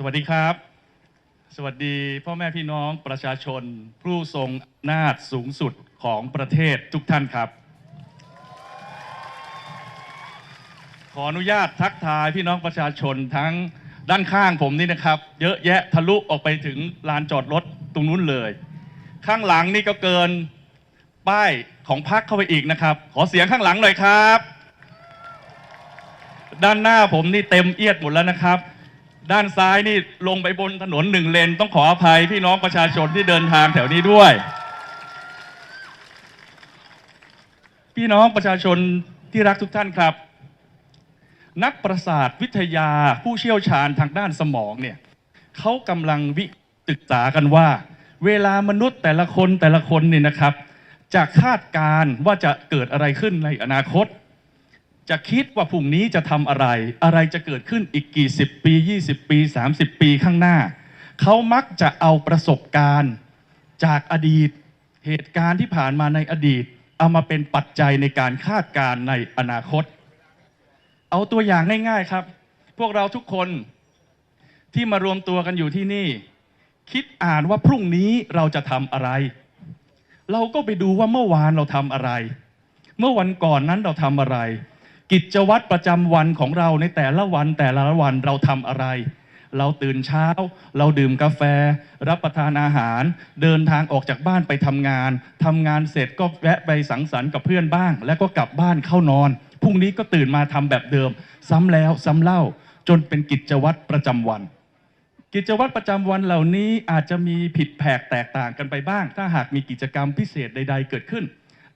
สวัสดีครับ สวัสดีพ่อแม่พี่น้องประชาชน ผู้ทรงอำนาจสูงสุดของประเทศทุกท่านครับ ขออนุญาตทักทายพี่น้องประชาชนทั้งด้านข้างผมนี่นะครับ เยอะแยะทะลุออกไปถึงลานจอดรถตรงนู้นเลย ข้างหลังนี่ก็เกินป้ายของพักเข้าไปอีกนะครับ ขอเสียงข้างหลังหน่อยครับ ด้านหน้าผมนี่เต็มเอียดหมดแล้วนะครับ ด้านซ้ายนี่ลงไปบนถนนหนึ่งเลน ต้องขออภัยพี่น้องประชาชนที่เดินทางแถวนี้ด้วย พี่น้องประชาชนที่รักทุกท่านครับ นักประสาทวิทยาผู้เชี่ยวชาญทางด้านสมองเนี่ยเขากำลังวิศึกษากันว่า เวลามนุษย์แต่ละคนแต่ละคนเนี่ยนะครับ จะคาดการณ์ว่าจะเกิดอะไรขึ้นในอนาคต จะคิดว่าพรุ่งนี้จะทำอะไร อะไรจะเกิดขึ้นอีกกี่สิบปี 20 ปี 30 ปีข้างหน้า เขามักจะเอาประสบการณ์จากอดีต เหตุการณ์ที่ผ่านมาในอดีต เอามาเป็นปัจจัยในการคาดการณ์ในอนาคต เอาตัวอย่างง่ายๆครับ พวกเราทุกคนที่มารวมตัวกันอยู่ที่นี่ คิดอ่านว่าพรุ่งนี้เราจะทำอะไร เราก็ไปดูว่าเมื่อวานเราทำอะไร เมื่อวันก่อนนั้นเราทำอะไร กิจวัตรประจำวันของเราในแต่ละวันแต่ละวันเราทำอะไร เราตื่นเช้า เราดื่มกาแฟ รับประทานอาหาร เดินทางออกจากบ้านไปทำงานทำงานเสร็จก็แวะไปสังสรรค์กับเพื่อนบ้าง แล้วก็กลับบ้านเข้านอนพรุ่งนี้ก็ตื่นมาทำแบบเดิม ซ้ำแล้วซ้ำเล่าจนเป็นกิจวัตรประจำวัน กิจวัตรประจำวันเหล่านี้อาจจะมีผิดแผกแตกต่างกันไปบ้าง ถ้าหากมีกิจกรรมพิเศษใด ๆ เกิดขึ้น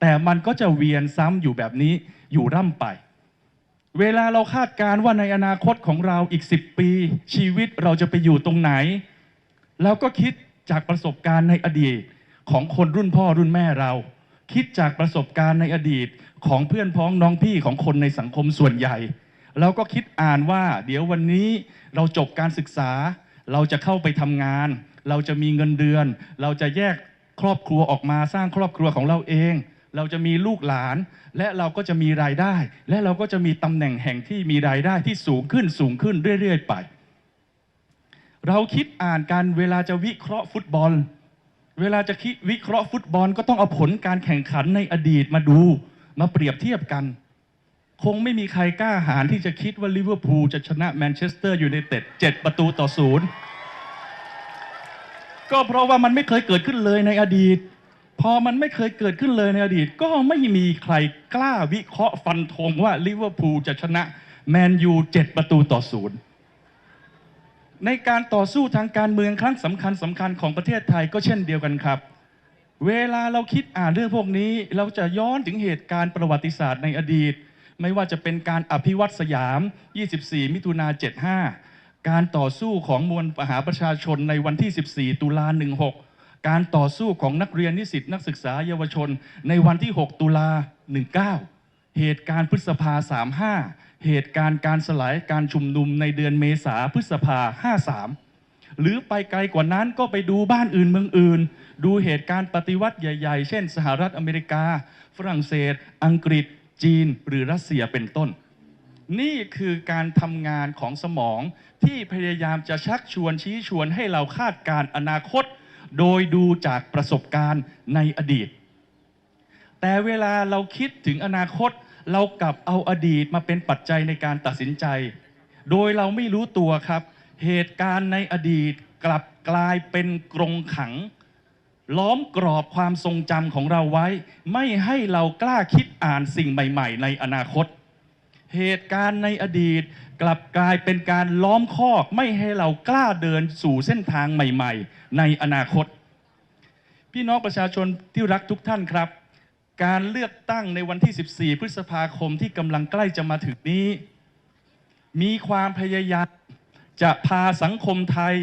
แต่มันก็จะเวียนซ้ำอยู่แบบนี้อยู่ร่ำไป เวลาเราคาดการณ์ว่าในอนาคตของเราอีก 10 ปี ชีวิตเราจะไปอยู่ตรงไหนแล้วก็คิดจากประสบการณ์ในอดีตของคนรุ่นพ่อรุ่นแม่เรา คิดจากประสบการณ์ในอดีตของเพื่อนพ้องน้องพี่ของคนในสังคมส่วนใหญ่ เราก็คิดอ่านว่า เดี๋ยววันนี้เราจบการศึกษา เราจะเข้าไปทำงาน เราจะมีเงินเดือน เราจะแยกครอบครัวออกมาสร้างครอบครัวของเราเอง เราจะมีลูกหลาน และเราก็จะมีรายได้ และเราก็จะมีตำแหน่งแห่งที่มีรายได้ที่สูงขึ้นสูงขึ้นเรื่อย ๆ ไป เราคิดอ่านกันเวลาจะวิเคราะห์ฟุตบอล เวลาจะคิดวิเคราะห์ฟุตบอล ก็ต้องเอาผลการแข่งขันในอดีตมาดู มาเปรียบเทียบกัน คงไม่มีใครกล้าหาญที่จะคิดว่าลิเวอร์พูลจะชนะแมนเชสเตอร์ยูไนเต็ด7ประตูต่อศูนย์ก็เพราะว่ามันไม่เคยเกิดขึ้นเลยในอดีต พอมันไม่เคยเกิดขึ้นเลยในอดีต ก็ไม่มีใครกล้าวิเคราะห์ฟันธงว่าลิเวอร์พูลจะชนะแมนยู7ประตูต่อศูนย์ในการต่อสู้ทางการเมืองครั้งสำคัญสำคัญของประเทศไทยก็เช่นเดียวกันครับ เวลาเราคิดอ่านเรื่องพวกนี้ เราจะย้อนถึงเหตุการณ์ประวัติศาสตร์ในอดีต ไม่ว่าจะเป็นการอภิวัตสยาม 24 มิถุนา75 การต่อสู้ของมวลมหาประชาชนในวันที่ 14 ตุลา16 การต่อสู้ของนักเรียนนิสิตนักศึกษาเยาวชน ในวันที่ 6 ตุลา 19 เหตุการณ์พฤษภา 35 เหตุการณ์การสลายการชุมนุมในเดือนเมษาพฤษภา 53 หรือไปไกลกว่านั้นก็ไปดูบ้านอื่นเมืองอื่น ดูเหตุการณ์ปฏิวัติใหญ่ ๆ เช่น สหรัฐอเมริกา ฝรั่งเศส อังกฤษ จีน หรือรัสเซียเป็นต้นนี่คือการทำงานของสมองที่พยายามจะชักชวนชี้ชวนให้เราคาดการณ์อนาคต โดยดูจากประสบการณ์ในอดีต แต่เวลาเราคิดถึงอนาคต เรากลับเอาอดีตมาเป็นปัจจัยในการตัดสินใจ โดยเราไม่รู้ตัวครับ เหตุการณ์ในอดีตกลับกลายเป็นกรงขัง ล้อมกรอบความทรงจำของเราไว้ ไม่ให้เรากล้าคิดอ่านสิ่งใหม่ ๆ ในอนาคต เหตุการณ์ในอดีต กลับกลายเป็นการล้อมคอกไม่ให้เรากล้าเดินสู่เส้นทางใหม่ๆ ในอนาคต พี่น้องประชาชนที่รักทุกท่านครับ การเลือกตั้งในวันที่ 14 พฤษภาคมที่กำลังใกล้จะมาถึงนี้ มีความพยายามจะพาสังคมไทย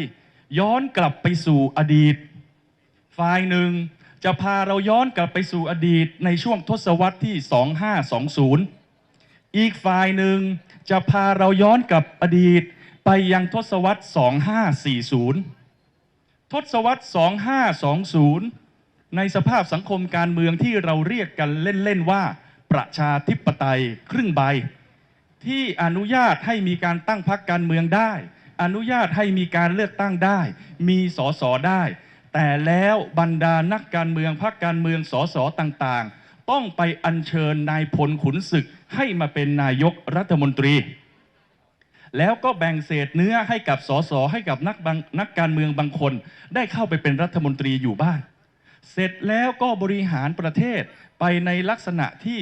ย้อนกลับไปสู่อดีต ฝ่ายหนึ่งจะพาเราย้อนกลับไปสู่อดีตในช่วงทศวรรษที่ 2520 อีกฝ่ายหนึ่ง จะพาเราย้อนกลับอดีตไปยังทศวรรษ 2540 ทศวรรษ 2520 ในสภาพสังคมการเมืองที่เราเรียกกันเล่น ๆ ว่าประชาธิปไตยครึ่งใบ ที่อนุญาตให้มีการตั้งพรรคการเมืองได้ อนุญาตให้มีการเลือกตั้งได้ มีสสได้ แต่แล้วบรรดานักการเมืองพรรคการเมืองสสต่างๆ ต้องไปอัญเชิญนายพลขุนศึกให้มาเป็นนายกรัฐมนตรี แล้วก็แบ่งเศษเนื้อให้กับสสให้กับนักบางนักการเมืองบางคน ได้เข้าไปเป็นรัฐมนตรีอยู่บ้านเสร็จแล้วก็บริหารประเทศไปในลักษณะที่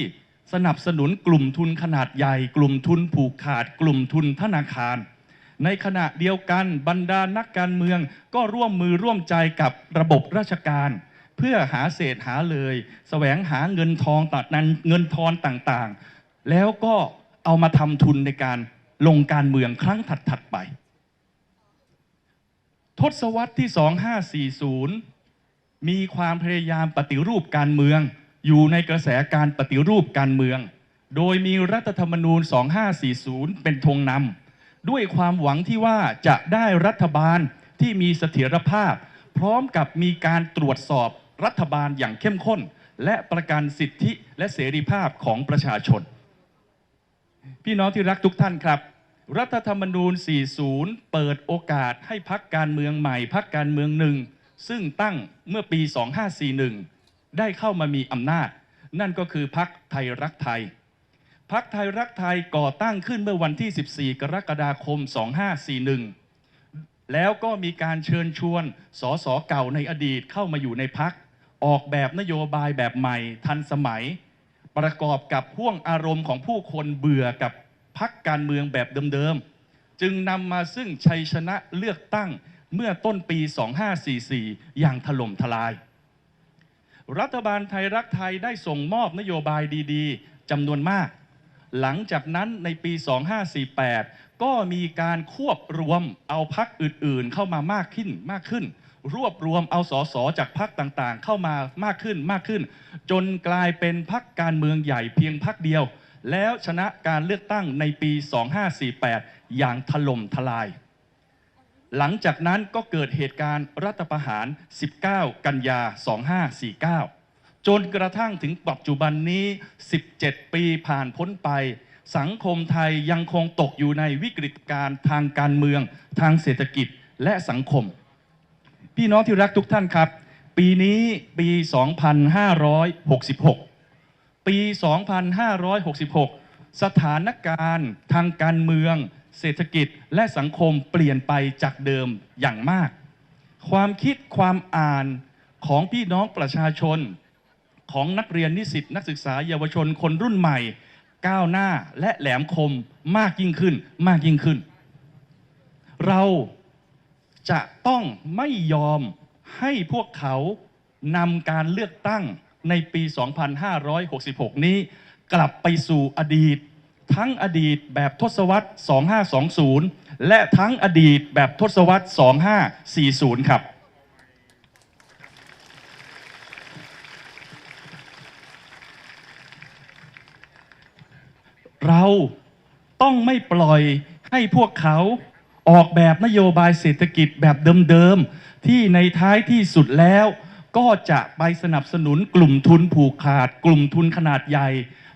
สนับสนุนกลุ่มทุนขนาดใหญ่ กลุ่มทุนผูกขาด กลุ่มทุนธนาคาร ในขณะเดียวกันบรรดานักการเมืองก็ร่วมมือร่วมใจกับระบบราชการ เพื่อหาเศษหาเลยแสวงหาเงินทองตัดนั้นเงินทอนต่างๆ แล้วก็เอามาทำทุนในการลงการเมืองครั้งถัดๆไป ทศวรรษที่ 2540 มีความพยายามปฏิรูปการเมือง อยู่ในกระแสการปฏิรูปการเมือง โดยมีรัฐธรรมนูญ 2540 เป็นธงนำด้วยความหวังที่ว่าจะได้รัฐบาลที่มีเสถียรภาพ พร้อมกับมีการตรวจสอบ รัฐบาลอย่างเข้มข้น และประกันสิทธิและเสรีภาพของประชาชน พี่น้องที่รักทุกท่านครับ รัฐธรรมนูญ 40 เปิดโอกาสให้พักการเมืองใหม่พักการเมืองหนึ่ง ซึ่งตั้งเมื่อปี 2541 ได้เข้ามามีอำนาจ นั่นก็คือพักไทยรักไทยพักไทยรักไทยก่อตั้งขึ้นเมื่อวันที่ 14 กรกฎาคม 2541 แล้วก็มีการเชิญชวนสสเก่าในอดีตเข้ามาอยู่ในพัก ออกแบบนโยบายแบบใหม่ ทันสมัย ประกอบกับห่วงอารมณ์ของผู้คนเบื่อกับพักการเมืองแบบเดิมๆ จึงนำมาซึ่งชัยชนะเลือกตั้งเมื่อต้นปี 2544 อย่างถล่มทลาย รัฐบาลไทยรักไทยได้ส่งมอบนโยบายดีๆจำนวนมาก หลังจากนั้นในปี 2548 ก็มีการควบรวมเอาพักอื่นๆเข้ามามากขึ้นมากขึ้น รวบรวมเอาสสจากพักต่างๆ เข้ามามากขึ้นมากขึ้น จนกลายเป็นพักการเมืองใหญ่เพียงพักเดียว แล้วชนะการเลือกตั้งในปี 2548 อย่างถล่มทลาย หลังจากนั้นก็เกิดเหตุการณ์รัฐประหาร 19 กันยา 2549 จนกระทั่งถึงปัจจุบันนี้ 17 ปีผ่านพ้นไปสังคมไทยยังคงตกอยู่ในวิกฤตการณ์ทางการเมือง ทางเศรษฐกิจและสังคม พี่น้องที่รักทุกท่านครับ ปีนี้ปี 2566 ปี 2566 สถานการณ์ทางการเมือง เศรษฐกิจและสังคมเปลี่ยนไปจากเดิมอย่างมาก ความคิดความอ่านของพี่น้องประชาชน ของนักเรียนนิสิตนักศึกษาเยาวชนคนรุ่นใหม่ ก้าวหน้าและแหลมคมมากยิ่งขึ้นมากยิ่งขึ้น เรา จะต้องไม่ยอมให้พวกเขานำการเลือกตั้งในปี 2566 นี้ กลับไปสู่อดีต ทั้งอดีตแบบทศวรรษ 2520 และทั้งอดีตแบบทศวรรษ 2540 ครับ เราต้องไม่ปล่อยให้พวกเขา ออกแบบนโยบายเศรษฐกิจแบบเดิมๆ ที่ในท้ายที่สุดแล้ว ก็จะไปสนับสนุนกลุ่มทุนผูกขาด กลุ่มทุนขนาดใหญ่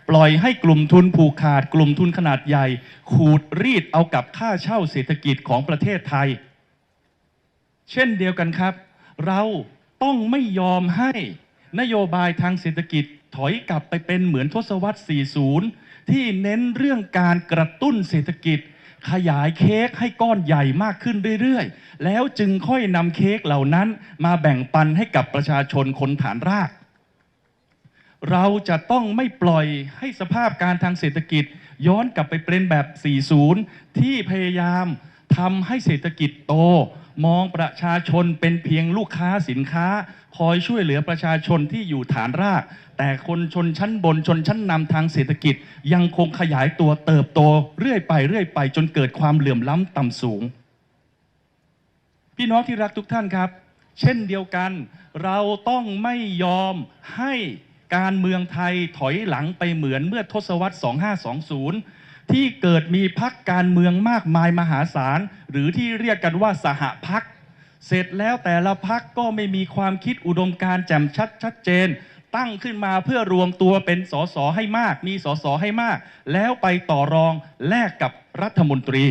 ปล่อยให้กลุ่มทุนผูกขาด กลุ่มทุนขนาดใหญ่ ขูดรีดเอากับค่าเช่าเศรษฐกิจของประเทศไทย เช่นเดียวกันครับ เราต้องไม่ยอมให้นโยบายทางเศรษฐกิจถอยกลับไปเป็นเหมือนทศวรรษ 40 ที่เน้นเรื่องการกระตุ้นเศรษฐกิจ ขยายเค้กให้ก้อนใหญ่มากขึ้นเรื่อยๆ แล้วจึงค่อยนำเค้กเหล่านั้นมาแบ่งปันให้กับประชาชนคนฐานราก เราจะต้องไม่ปล่อยให้สภาพการทางเศรษฐกิจ ย้อนกลับไปเป็นแบบ 40 ที่พยายาม ทำให้เศรษฐกิจโต มองประชาชนเป็นเพียงลูกค้าสินค้า คอยช่วยเหลือประชาชนที่อยู่ฐานราก แต่คนชนชั้นบนชนชั้นนำทางเศรษฐกิจ ยังคงขยายตัวเติบโตเรื่อยไปเรื่อยไป จนเกิดความเหลื่อมล้ำต่ำสูง พี่น้องที่รักทุกท่านครับ เช่นเดียวกัน เราต้องไม่ยอมให้การเมืองไทยถอยหลังไปเหมือนเมื่อทศวรรษ 2520 ที่เกิดมีพักการเมืองมากมายมหาศาล หรือที่เรียกกันว่าสหพัก เสร็จแล้วแต่ละพักก็ไม่มีความคิดอุดมการแจ่มชัดชัดเจน ตั้งขึ้นมาเพื่อรวมตัวเป็นสสให้มาก มีสสให้มาก แล้วไปต่อรองแลกกับรัฐมนตรี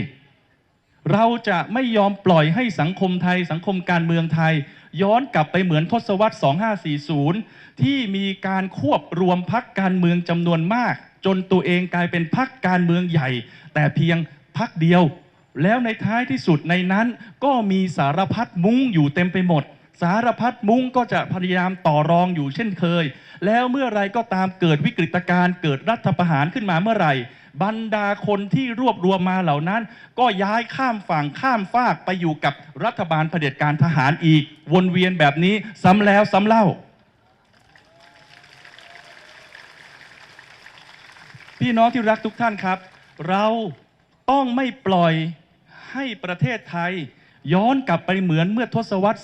เราจะไม่ยอมปล่อยให้สังคมไทย สังคมการเมืองไทย ย้อนกลับไปเหมือนทศวรรษ 2540 ที่มีการควบรวมพักการเมืองจำนวนมาก จนตัวเองกลายเป็นพักการเมืองใหญ่ แต่เพียงพักเดียว แล้วในท้ายที่สุดในนั้น ก็มีสารพัดมุ้งอยู่เต็มไปหมด สารพัดมุ้งก็จะพยายามต่อรองอยู่เช่นเคย แล้วเมื่อไรก็ตามเกิดวิกฤตการณ์เกิดรัฐประหารขึ้นมาเมื่อไหร่บรรดาคนที่รวบรวมมาเหล่านั้น ก็ย้ายข้ามฝั่งข้ามฟากไปอยู่กับรัฐบาลเผด็จการทหารอีก วนเวียนแบบนี้ซ้ำแล้วซ้ำเล่า พี่น้องที่รักทุกท่านครับ เราต้องไม่ปล่อยให้ประเทศไทย ย้อนกลับไปเหมือนเมื่อทศวรรษ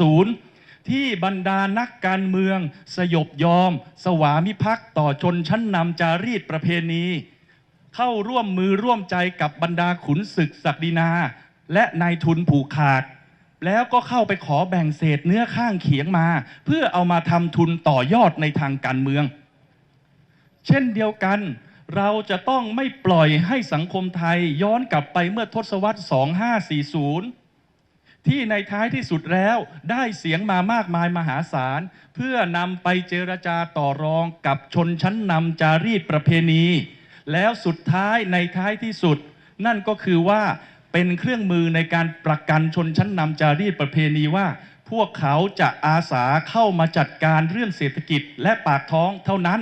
2520 ที่บรรดานักการเมือง สยบยอม สวามิภักดิ์ต่อชนชั้นนำจารีตประเพณี เข้าร่วมมือร่วมใจกับบรรดาขุนศึกศักดินา และนายทุนผูกขาด แล้วก็เข้าไปขอแบ่งเศษเนื้อข้างเขียงมา เพื่อเอามาทำทุนต่อยอดในทางการเมือง เช่นเดียวกัน เราจะต้องไม่ปล่อยให้สังคมไทยย้อนกลับไปเมื่อทศวรรษ 2540 ที่ในท้ายที่สุดแล้วได้เสียงมามากมายมหาศาล เพื่อนำไปเจรจาต่อรองกับชนชั้นนำจารีตประเพณี แล้วสุดท้ายในท้ายที่สุด นั่นก็คือว่าเป็นเครื่องมือในการประกันชนชั้นนำจารีตประเพณีว่า พวกเขาจะอาสาเข้ามาจัดการเรื่องเศรษฐกิจและปากท้องเท่านั้น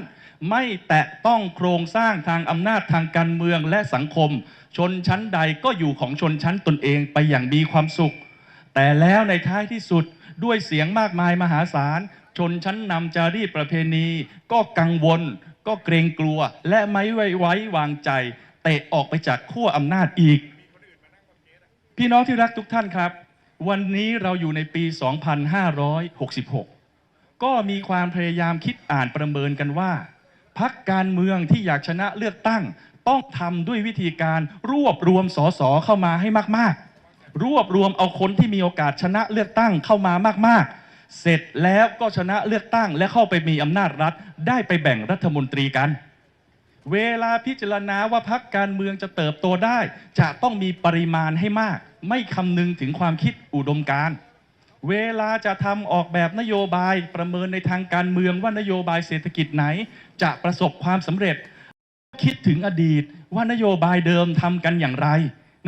ไม่แตะต้องโครงสร้างทางอำนาจทางการเมืองและสังคม ชนชั้นใดก็อยู่ของชนชั้นตนเองไปอย่างมีความสุข แต่แล้วในท้ายที่สุดด้วยเสียงมากมายมหาศาล ชนชั้นนำจารีตประเพณี ก็กังวล ก็เกรงกลัว และไม่ไว้ไว้วางใจ เตะออกไปจากขั้วอำนาจอีก พี่น้องที่รักทุกท่านครับ วันนี้เราอยู่ในปี 2566 ก็มีความพยายามคิดอ่านประเมินกันว่า พักการเมืองที่อยากชนะเลือกตั้ง ต้องทำด้วยวิธีการรวบรวมสสเข้ามาให้มาก ๆ รวบรวมเอาคนที่มีโอกาสชนะเลือกตั้งเข้ามามาก ๆ เสร็จแล้วก็ชนะเลือกตั้ง และเข้าไปมีอำนาจรัฐ ได้ไปแบ่งรัฐมนตรีกัน เวลาพิจารณาว่าพักการเมืองจะเติบโตได้ จะต้องมีปริมาณให้มาก ไม่คำนึงถึงความคิดอุดมการณ์ เวลาจะทำออกแบบนโยบายประเมินในทางการเมืองว่านโยบายเศรษฐกิจไหน จะประสบความสำเร็จ คิดถึงอดีตว่านโยบายเดิมทำกันอย่างไร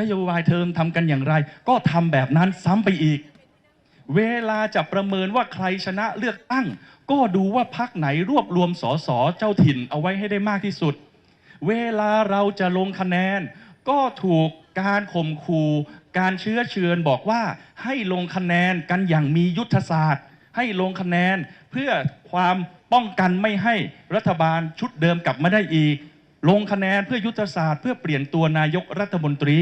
นโยบายเดิมทำกันอย่างไร ก็ทำแบบนั้นซ้ำไปอีก เวลาจะประเมินว่าใครชนะเลือกตั้ง ก็ดูว่าพักไหนรวบรวมสสเจ้าถิ่นเอาไว้ให้ได้มากที่สุด เวลาเราจะลงคะแนน ก็ถูกการข่มขู่ การเชื้อเชิญบอกว่าให้ลงคะแนนกันอย่างมียุทธศาสตร์ ให้ลงคะแนนเพื่อความป้องกันไม่ให้รัฐบาลชุดเดิมกลับมาได้อีก ลงคะแนนเพื่อยุทธศาสตร์ เพื่อเปลี่ยนตัวนายกรัฐมนตรี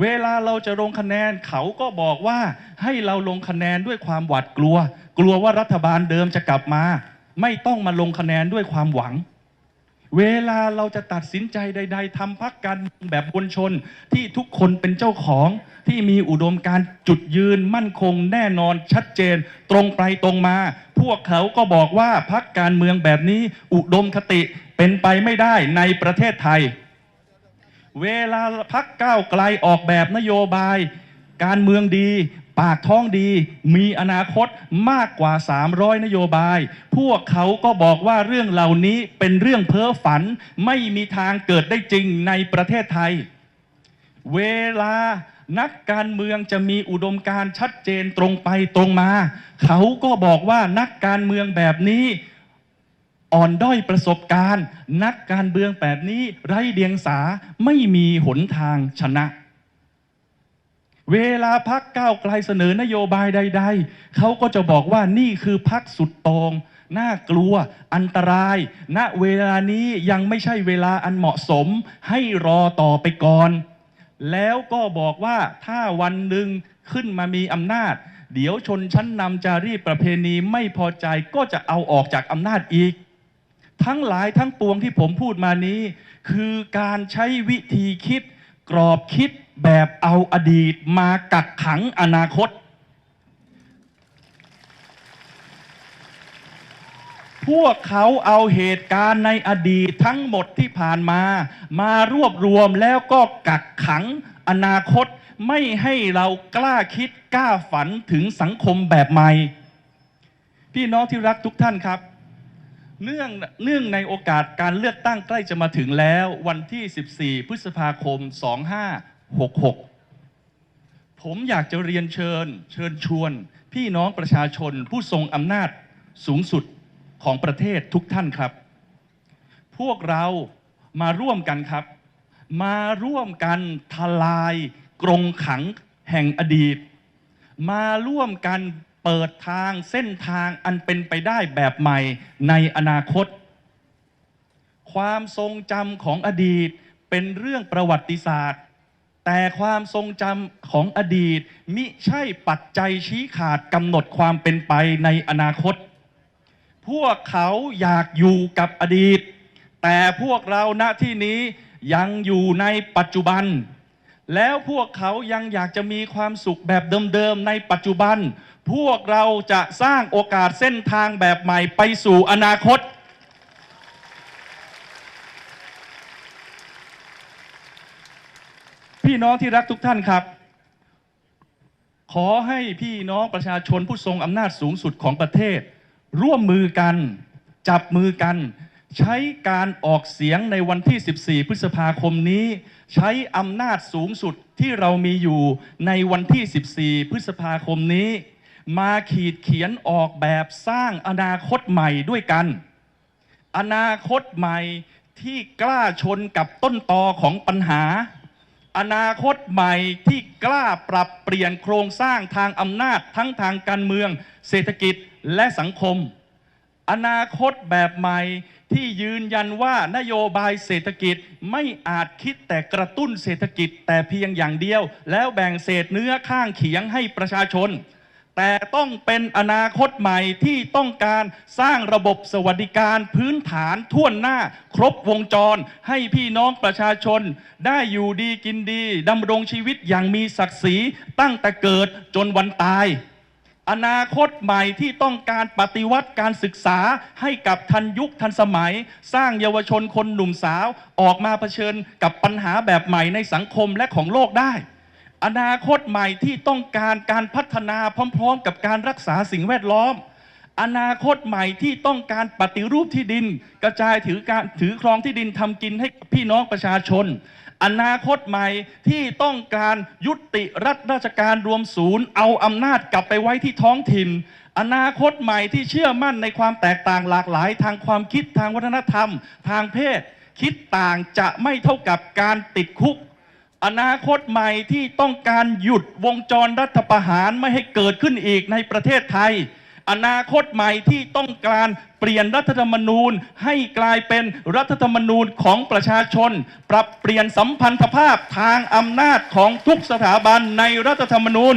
เวลาเราจะลงคะแนนเขาก็บอกว่าให้เราลงคะแนนด้วยความหวาดกลัว กลัวว่ารัฐบาลเดิมจะกลับมา ไม่ต้องมาลงคะแนนด้วยความหวัง เวลาเราจะตัดสินใจใด ๆทำพักการเมืองแบบบนชนที่ทุกคนเป็นเจ้าของที่มีอุดมการจุดยืนมั่นคงแน่นอนชัดเจน ตรงไปตรงมา พวกเขาก็บอกว่าพักการเมืองแบบนี้อุดมคติเป็นไปไม่ได้ในประเทศไทย เวลาพักก้าวไกลออกแบบนโยบาย การเมืองดี ปากท้องดีมีอนาคตมากกว่า 300 นโยบาย พวกเขาก็บอกว่าเรื่องเหล่านี้เป็นเรื่องเพ้อฝัน ไม่มีทางเกิดได้จริงในประเทศไทย เวลานักการเมืองจะมีอุดมการชัดเจนตรงไปตรงมา เขาก็บอกว่านักการเมืองแบบนี้อ่อนด้อยประสบการณ์ นักการเมืองแบบนี้ไร้เดียงสาไม่มีหนทางชนะ เวลาพักก้าวไกลเสนอนโยบายใด ๆ เขาก็จะบอกว่านี่คือพักสุดตรงน่ากลัว อันตราย ณ เวลานี้ยังไม่ใช่เวลาอันเหมาะสม ให้รอต่อไปก่อน แล้วก็บอกว่าถ้าวันหนึ่งขึ้นมามีอำนาจ เดี๋ยวชนชั้นนำจารีตประเพณีไม่พอใจก็จะเอาออกจากอำนาจอีก ทั้งหลายทั้งปวงที่ผมพูดมานี้ คือการใช้วิธีคิด กรอบคิด แบบเอาอดีตมากักขังอนาคต พวกเขาเอาเหตุการณ์ในอดีตทั้งหมดที่ผ่านมา มารวบรวมแล้วก็กักขังอนาคตไม่ให้เรากล้าคิดกล้าฝันถึงสังคมแบบใหม่ พี่น้องที่รักทุกท่านครับ เนื่องเนื่องในโอกาสการเลือกตั้งใกล้จะมาถึงแล้ว วันที่ 14 พฤษภาคม 66 ผมอยากจะเรียนเชิญ เชิญชวน พี่น้องประชาชนผู้ทรงอำนาจสูงสุดของประเทศทุกท่านครับ พวกเรามาร่วมกันครับ มาร่วมกันทลายกรงขังแห่งอดีต มาร่วมกันเปิดทางเส้นทางอันเป็นไปได้แบบใหม่ในอนาคต ความทรงจำของอดีตเป็นเรื่องประวัติศาสตร์ แต่ความทรงจำของอดีต มิใช่ปัจจัยชี้ขาดกำหนดความเป็นไปในอนาคต พวกเขาอยากอยู่กับอดีต แต่พวกเราณที่นี้ยังอยู่ในปัจจุบัน แล้วพวกเขายังอยากจะมีความสุขแบบเดิมๆในปัจจุบัน พวกเราจะสร้างโอกาสเส้นทางแบบใหม่ไปสู่อนาคต พี่น้องที่รักทุกท่านครับ ขอให้พี่น้องประชาชนผู้ทรงอำนาจสูงสุดของประเทศ ร่วมมือกัน จับมือกัน ใช้การออกเสียงในวันที่ 14 พฤษภาคมนี้ ใช้อำนาจสูงสุดที่เรามีอยู่ในวันที่ 14 พฤษภาคมนี้ มาขีดเขียนออกแบบสร้างอนาคตใหม่ด้วยกัน อนาคตใหม่ที่กล้าชนกับต้นตอของปัญหา อนาคตใหม่ที่กล้าปรับเปลี่ยนโครงสร้างทางอำนาจทั้งทางการเมือง เศรษฐกิจและสังคม อนาคตแบบใหม่ที่ยืนยันว่านโยบายเศรษฐกิจไม่อาจคิดแต่กระตุ้นเศรษฐกิจแต่เพียงอย่างเดียว แล้วแบ่งเศษเนื้อข้างเคียงให้ประชาชน แต่ต้องเป็นอนาคตใหม่ที่ต้องการสร้างระบบสวัสดิการพื้นฐานท่วนหน้า ครบวงจร ให้พี่น้องประชาชน ได้อยู่ดีกินดีดำรงชีวิตอย่างมีศักดิ์ศรีตั้งแต่เกิดจนวันตาย อนาคตใหม่ที่ต้องการปฏิวัติการศึกษาให้กับทันยุคทันสมัย สร้างเยาวชนคนหนุ่มสาวออกมาเผชิญกับปัญหาแบบใหม่ในสังคมและของโลกได้ อนาคตใหม่ที่ต้องการการพัฒนาพร้อม ๆ กับการรักษาสิ่งแวดล้อม อนาคตใหม่ที่ต้องการปฏิรูปที่ดิน กระจายถือการถือครองที่ดินทำกินให้พี่น้องประชาชน อนาคตใหม่ที่ต้องการยุติรัฐราชการรวมศูนย์ เอาอำนาจกลับไปไว้ที่ท้องถิ่น อนาคตใหม่ที่เชื่อมั่นในความแตกต่างหลากหลาย ทางความคิดทางวัฒนธรรม ทางเพศ คิดต่างจะไม่เท่ากับการติดคุก อนาคตใหม่ที่ต้องการหยุดวงจรรัฐประหารไม่ให้เกิดขึ้นอีกในประเทศไทย อนาคตใหม่ที่ต้องการเปลี่ยนรัฐธรรมนูญให้กลายเป็นรัฐธรรมนูญของประชาชน ปรับเปลี่ยนสัมพันธภาพทางอำนาจของทุกสถาบันในรัฐธรรมนูญ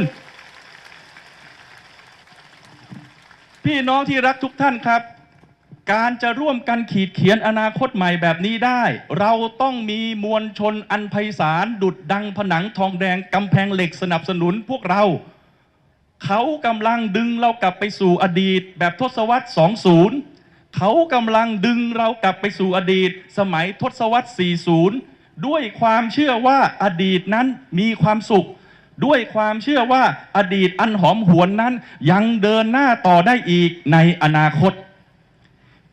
พี่น้องที่รักทุกท่านครับ การจะร่วมกันขีดเขียนอนาคตใหม่แบบนี้ได้ เราต้องมีมวลชนอันไพศาลดุดดังผนังทองแดงกำแพงเหล็กสนับสนุนพวกเรา เขากำลังดึงเรากลับไปสู่อดีต แบบทศวรรษ 20 เขากำลังดึงเรากลับไปสู่อดีต สมัยทศวรรษ 40 ด้วยความเชื่อว่าอดีตนั้นมีความสุข ด้วยความเชื่อว่าอดีตอันหอมหวนนั้นยังเดินหน้าต่อได้อีกในอนาคต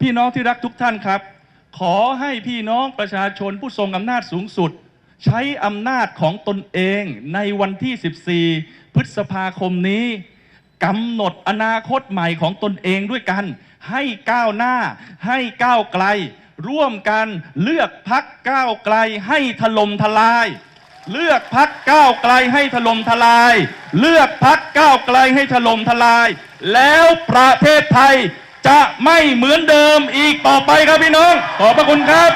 พี่น้องที่รักทุกท่านครับ ขอให้พี่น้องประชาชนผู้ทรงอำนาจสูงสุด ใช้อำนาจของตนเองในวันที่ 14 พฤษภาคมนี้กำหนดอนาคตใหม่ของตนเองด้วยกัน ให้ก้าวหน้า ให้ก้าวไกล ร่วมกันเลือกพักก้าวไกลให้ถล่มทลาย เลือกพักก้าวไกลให้ถล่มทลาย เลือกพักก้าวไกลให้ถล่มทลาย แล้วประเทศไทย จะไม่เหมือนเดิมอีกต่อไปครับพี่น้อง ขอบพระคุณครับ